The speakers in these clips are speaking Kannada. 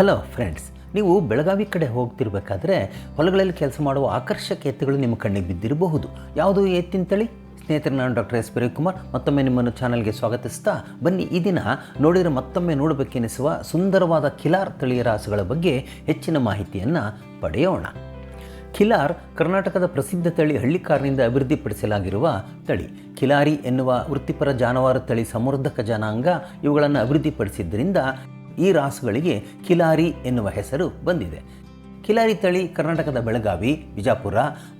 ಹಲೋ ಫ್ರೆಂಡ್ಸ್ ನೀವು ಬೆಳಗಾವಿ ಕಡೆ ಹೋಗ್ತಿರ್ಬೇಕಾದ್ರೆ ಹೊಲಗಳಲ್ಲಿ ಕೆಲಸ ಮಾಡುವ ಆಕರ್ಷಕ ಎತ್ತುಗಳು ನಿಮ್ಮ ಕಣ್ಣಿಗೆ ಬಿದ್ದಿರಬಹುದು. ಯಾವುದು ಎತ್ತಿನ ತಳಿ? ಸ್ನೇಹಿತರೆ, ನಾನು ಡಾಕ್ಟರ್ ಎಸ್ ಕುಮಾರ್ ಮತ್ತೊಮ್ಮೆ ನಿಮ್ಮನ್ನು ಚಾನಲ್ಗೆ ಸ್ವಾಗತಿಸ್ತಾ ಬನ್ನಿ. ಈ ದಿನ ನೋಡಿದರೆ ಮತ್ತೊಮ್ಮೆ ನೋಡಬೇಕೆನಿಸುವ ಸುಂದರವಾದ ಕಿಲಾರ್ ತಳಿಯ ರಾಸುಗಳ ಬಗ್ಗೆ ಹೆಚ್ಚಿನ ಮಾಹಿತಿಯನ್ನು ಪಡೆಯೋಣ. ಖಿಲಾರ್ ಕರ್ನಾಟಕದ ಪ್ರಸಿದ್ಧ ತಳಿ ಹಳ್ಳಿಕಾರನಿಂದ ಅಭಿವೃದ್ಧಿಪಡಿಸಲಾಗಿರುವ ತಳಿ. ಖಿಲಾರಿ ಎನ್ನುವ ವೃತ್ತಿಪರ ಜಾನುವಾರು ತಳಿ ಸಮೃದ್ಧಕ ಜನಾಂಗ ಇವುಗಳನ್ನು ಅಭಿವೃದ್ಧಿಪಡಿಸಿದ್ದರಿಂದ ಈ ರಾಸುಗಳಿಗೆ ಕಿಲಾರಿ ಎನ್ನುವ ಹೆಸರು ಬಂದಿದೆ. ಕಿಲಾರಿ ತಳಿ ಕರ್ನಾಟಕದ ಬೆಳಗಾವಿ, ಬಿಜಾಪುರ,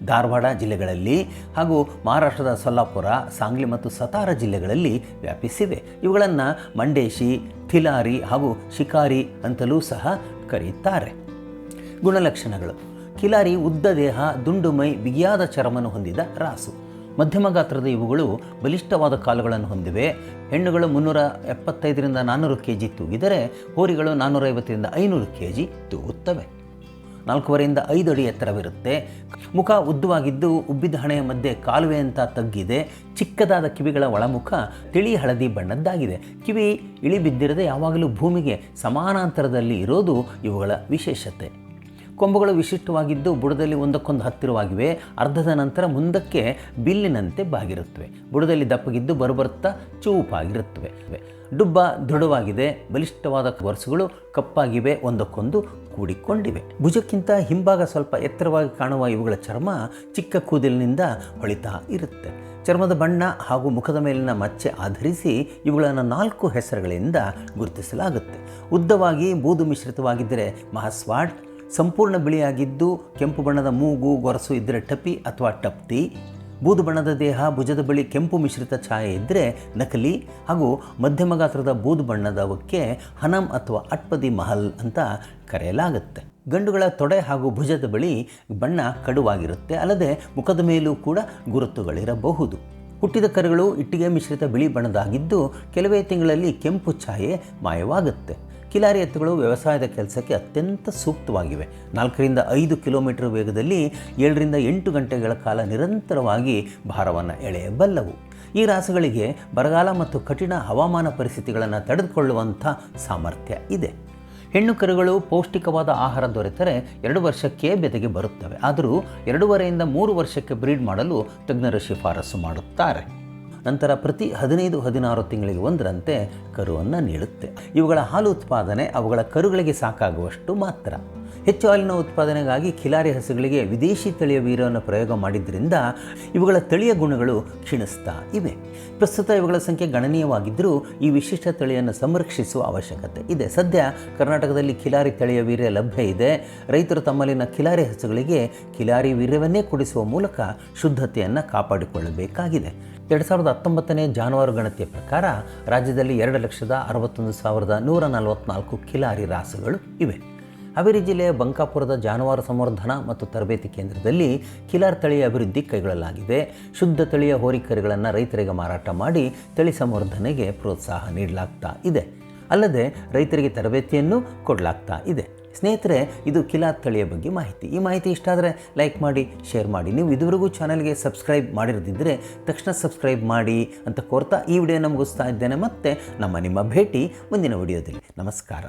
ಧಾರವಾಡ ಜಿಲ್ಲೆಗಳಲ್ಲಿ ಹಾಗೂ ಮಹಾರಾಷ್ಟ್ರದ ಸೊಲ್ಲಾಪುರ, ಸಾಂಗ್ಲಿ ಮತ್ತು ಸತಾರ ಜಿಲ್ಲೆಗಳಲ್ಲಿ ವ್ಯಾಪಿಸಿವೆ ಇವುಗಳನ್ನು ಮಂಡೇಶಿ ಥಿಲಾರಿ ಹಾಗೂ ಶಿಕಾರಿ ಅಂತಲೂ ಸಹ ಕರೆಯುತ್ತಾರೆ. ಗುಣಲಕ್ಷಣಗಳು. ಕಿಲಾರಿ ಉದ್ದ ದೇಹ, ದುಂಡುಮೈ, ಬಿಗಿಯಾದ ಚರ್ಮನ್ನು ಹೊಂದಿದ ರಾಸು. ಮಧ್ಯಮ ಗಾತ್ರದ ಇವುಗಳು ಬಲಿಷ್ಠವಾದ ಕಾಲುಗಳನ್ನು ಹೊಂದಿವೆ. ಹೆಣ್ಣುಗಳು ಮುನ್ನೂರ ಎಪ್ಪತ್ತೈದರಿಂದ ನಾನ್ನೂರು ಕೆ ಜಿ ತೂಗಿದರೆ ಹೋರಿಗಳು ನಾನ್ನೂರೈವತ್ತರಿಂದ ಐನೂರು ಕೆ ಜಿ ತೂಗುತ್ತವೆ. ನಾಲ್ಕೂವರೆಯಿಂದ ಐದು ಅಡಿ ಎತ್ತರವಿರುತ್ತೆ. ಮುಖ ಉದ್ದವಾಗಿದ್ದು ಉಬ್ಬಿದ ಹಣೆಯ ಮಧ್ಯೆ ಕಾಲುವೆ ಅಂತ ತಗ್ಗಿದೆ. ಚಿಕ್ಕದಾದ ಕಿವಿಗಳ ಒಳಮುಖ ತಿಳಿ ಹಳದಿ ಬಣ್ಣದ್ದಾಗಿದೆ. ಕಿವಿ ಇಳಿಬಿದ್ದಿರದೆ ಯಾವಾಗಲೂ ಭೂಮಿಗೆ ಸಮಾನಾಂತರದಲ್ಲಿ ಇರೋದು ಇವುಗಳ ವಿಶೇಷತೆ. ಕೊಂಬುಗಳು ವಿಶಿಷ್ಟವಾಗಿದ್ದು ಬುಡದಲ್ಲಿ ಒಂದಕ್ಕೊಂದು ಹತ್ತಿರವಾಗಿವೆ. ಅರ್ಧದ ನಂತರ ಮುಂದಕ್ಕೆ ಬಿಲ್ಲಿನಂತೆ ಬಾಗಿರುತ್ತವೆ. ಬುಡದಲ್ಲಿ ದಪ್ಪಗಿದ್ದು ಬರುಬರುತ್ತಾ ಚೂಪಾಗಿರುತ್ತವೆ. ಡುಬ್ಬ ದೃಢವಾಗಿದೆ. ಬಲಿಷ್ಠವಾದ ವರ್ಷಗಳು ಕಪ್ಪಾಗಿವೆ. ಒಂದಕ್ಕೊಂದು ಕೂಡಿಕೊಂಡಿವೆ. ಭುಜಕ್ಕಿಂತ ಹಿಂಭಾಗ ಸ್ವಲ್ಪ ಎತ್ತರವಾಗಿ ಕಾಣುವ ಇವುಗಳ ಚರ್ಮ ಚಿಕ್ಕ ಕೂದಲಿನಿಂದ ಹೊಳಿತಾ ಇರುತ್ತೆ. ಚರ್ಮದ ಬಣ್ಣ ಹಾಗೂ ಮುಖದ ಮೇಲಿನ ಮಚ್ಚೆ ಆಧರಿಸಿ ಇವುಗಳನ್ನು ನಾಲ್ಕು ಹೆಸರುಗಳಿಂದ ಗುರುತಿಸಲಾಗುತ್ತೆ. ಉದ್ದವಾಗಿ, ಬೂದು ಮಿಶ್ರಿತವಾಗಿದ್ದರೆ ಮಹಸ್ವಾಟ್ ಸಂಪೂರ್ಣ ಬಿಳಿಯಾಗಿದ್ದು ಕೆಂಪು ಬಣ್ಣದ ಮೂಗು, ಗೊರಸು ಇದ್ದರೆ ಟಪಿ ಅಥವಾ ಟಪ್ತಿ ಬೂದು ಬಣ್ಣದ ದೇಹ, ಭುಜದ ಬಳಿ ಕೆಂಪು ಮಿಶ್ರಿತ ಛಾಯೆ ಇದ್ದರೆ ನಕಲಿ. ಹಾಗೂ ಮಧ್ಯಮ ಗಾತ್ರದ ಬೂದು ಬಣ್ಣದವಕ್ಕೆ ಹನಮ್ ಅಥವಾ ಅಟ್ಪದಿ ಮಹಲ್ ಅಂತ ಕರೆಯಲಾಗುತ್ತೆ. ಗಂಡುಗಳ ತೊಡೆ ಹಾಗೂ ಭುಜದ ಬಳಿ ಬಣ್ಣ ಕಡುವಾಗಿರುತ್ತೆ. ಅಲ್ಲದೆ ಮುಖದ ಮೇಲೂ ಕೂಡ ಗುರುತುಗಳಿರಬಹುದು. ಹುಟ್ಟಿದ ಕರುಗಳು ಇಟ್ಟಿಗೆ ಮಿಶ್ರಿತ ಬಿಳಿ ಬಣ್ಣದಾಗಿದ್ದು ಕೆಲವೇ ತಿಂಗಳಲ್ಲಿ ಕೆಂಪು ಛಾಯೆ ಮಾಯವಾಗುತ್ತೆ. ಕಿಲಾರಿ ಎತ್ತುಗಳು ವ್ಯವಸಾಯದ ಕೆಲಸಕ್ಕೆ ಅತ್ಯಂತ ಸೂಕ್ತವಾಗಿವೆ. ನಾಲ್ಕರಿಂದ ಐದು ಕಿಲೋಮೀಟರ್ ವೇಗದಲ್ಲಿ ಏಳರಿಂದ ಎಂಟು ಗಂಟೆಗಳ ಕಾಲ ನಿರಂತರವಾಗಿ ಭಾರವನ್ನು ಎಳೆಯಬಲ್ಲವು. ಈ ರಾಸುಗಳಿಗೆ ಬರಗಾಲ ಮತ್ತು ಕಠಿಣ ಹವಾಮಾನ ಪರಿಸ್ಥಿತಿಗಳನ್ನು ತಡೆದುಕೊಳ್ಳುವಂಥ ಸಾಮರ್ಥ್ಯ ಇದೆ. ಹೆಣ್ಣು ಕರುಗಳು ಪೌಷ್ಟಿಕವಾದ ಆಹಾರ ದೊರೆತರೆ ಎರಡು ವರ್ಷಕ್ಕೆ ಬೆದೆಗೆ ಬರುತ್ತವೆ. ಆದರೂ ಎರಡೂವರೆಯಿಂದ ಮೂರು ವರ್ಷಕ್ಕೆ ಬ್ರೀಡ್ ಮಾಡಲು ತಜ್ಞರು ಶಿಫಾರಸು ಮಾಡುತ್ತಾರೆ. ನಂತರ ಪ್ರತಿ ಹದಿನೈದು, ಹದಿನಾರು ತಿಂಗಳಿಗೆ ಒಂದರಂತೆ ಕರುವನ್ನು ನೀಡುತ್ತೆ. ಇವುಗಳ ಹಾಲು ಉತ್ಪಾದನೆ ಅವುಗಳ ಕರುಗಳಿಗೆ ಸಾಕಾಗುವಷ್ಟು ಮಾತ್ರ. ಹೆಚ್ಚು ಹಾಲಿನ ಉತ್ಪಾದನೆಗಾಗಿ ಖಿಲಾರಿ ಹಸುಗಳಿಗೆ ವಿದೇಶಿ ತಳಿಯ ವೀರ್ಯವನ್ನು ಪ್ರಯೋಗ ಮಾಡಿದ್ದರಿಂದ ಇವುಗಳ ತಳಿಯ ಗುಣಗಳು ಕ್ಷೀಣಿಸ್ತಾ ಇವೆ. ಪ್ರಸ್ತುತ ಇವುಗಳ ಸಂಖ್ಯೆ ಗಣನೀಯವಾಗಿದ್ದರೂ ಈ ವಿಶಿಷ್ಟ ತಳಿಯನ್ನು ಸಂರಕ್ಷಿಸುವ ಅವಶ್ಯಕತೆ ಇದೆ. ಸದ್ಯ ಕರ್ನಾಟಕದಲ್ಲಿ ಖಿಲಾರಿ ತಳಿಯ ವೀರ್ಯ ಲಭ್ಯ ಇದೆ. ರೈತರು ತಮ್ಮಲ್ಲಿನ ಖಿಲಾರಿ ಹಸುಗಳಿಗೆ ಖಿಲಾರಿ ವೀರ್ಯವನ್ನೇ ಕೊಡಿಸುವ ಮೂಲಕ ಶುದ್ಧತೆಯನ್ನು ಕಾಪಾಡಿಕೊಳ್ಳಬೇಕಾಗಿದೆ. ಎರಡು ಸಾವಿರದ ಹತ್ತೊಂಬತ್ತನೇ ಜಾನುವಾರು ಗಣತಿಯ ಪ್ರಕಾರ ರಾಜ್ಯದಲ್ಲಿ ಎರಡು ಲಕ್ಷದ ಅರವತ್ತೊಂದು ಸಾವಿರದ ನೂರ ನಲವತ್ತ್ನಾಲ್ಕು ಖಿಲಾರಿ ರಾಸುಗಳು ಇವೆ. ಹಾವೇರಿ ಜಿಲ್ಲೆಯ ಬಂಕಾಪುರದ ಜಾನುವಾರು ಸಂವರ್ಧನಾ ಮತ್ತು ತರಬೇತಿ ಕೇಂದ್ರದಲ್ಲಿ ಕಿಲಾರ್ ತಳಿಯ ಅಭಿವೃದ್ಧಿ ಕೈಗೊಳ್ಳಲಾಗಿದೆ. ಶುದ್ಧ ತಳಿಯ ಹೋರಿಕರಿಗಳನ್ನು ರೈತರಿಗೆ ಮಾರಾಟ ಮಾಡಿ ತಳಿ ಸಂವರ್ಧನೆಗೆ ಪ್ರೋತ್ಸಾಹ ನೀಡಲಾಗ್ತಾ ಇದೆ. ಅಲ್ಲದೆ ರೈತರಿಗೆ ತರಬೇತಿಯನ್ನು ಕೊಡಲಾಗ್ತಾ ಇದೆ. ಸ್ನೇಹಿತರೆ, ಇದು ಕಿಲಾರ್ ತಳಿಯ ಬಗ್ಗೆ ಮಾಹಿತಿ. ಈ ಮಾಹಿತಿ ಇಷ್ಟ ಆದರೆ ಲೈಕ್ ಮಾಡಿ, ಶೇರ್ ಮಾಡಿ. ನೀವು ಇದುವರೆಗೂ ಚಾನಲ್ಗೆ ಸಬ್ಸ್ಕ್ರೈಬ್ ಮಾಡಿರದಿದ್ದರೆ ತಕ್ಷಣ ಸಬ್ಸ್ಕ್ರೈಬ್ ಮಾಡಿ ಅಂತ ಕೋರ್ತಾ ಈ ವಿಡಿಯೋ ಮುಗಿಸ್ತಾ ಇದ್ದೇನೆ. ಮತ್ತು ನಮ್ಮ ನಿಮ್ಮ ಭೇಟಿ ಮುಂದಿನ ವಿಡಿಯೋದಲ್ಲಿ. ನಮಸ್ಕಾರ.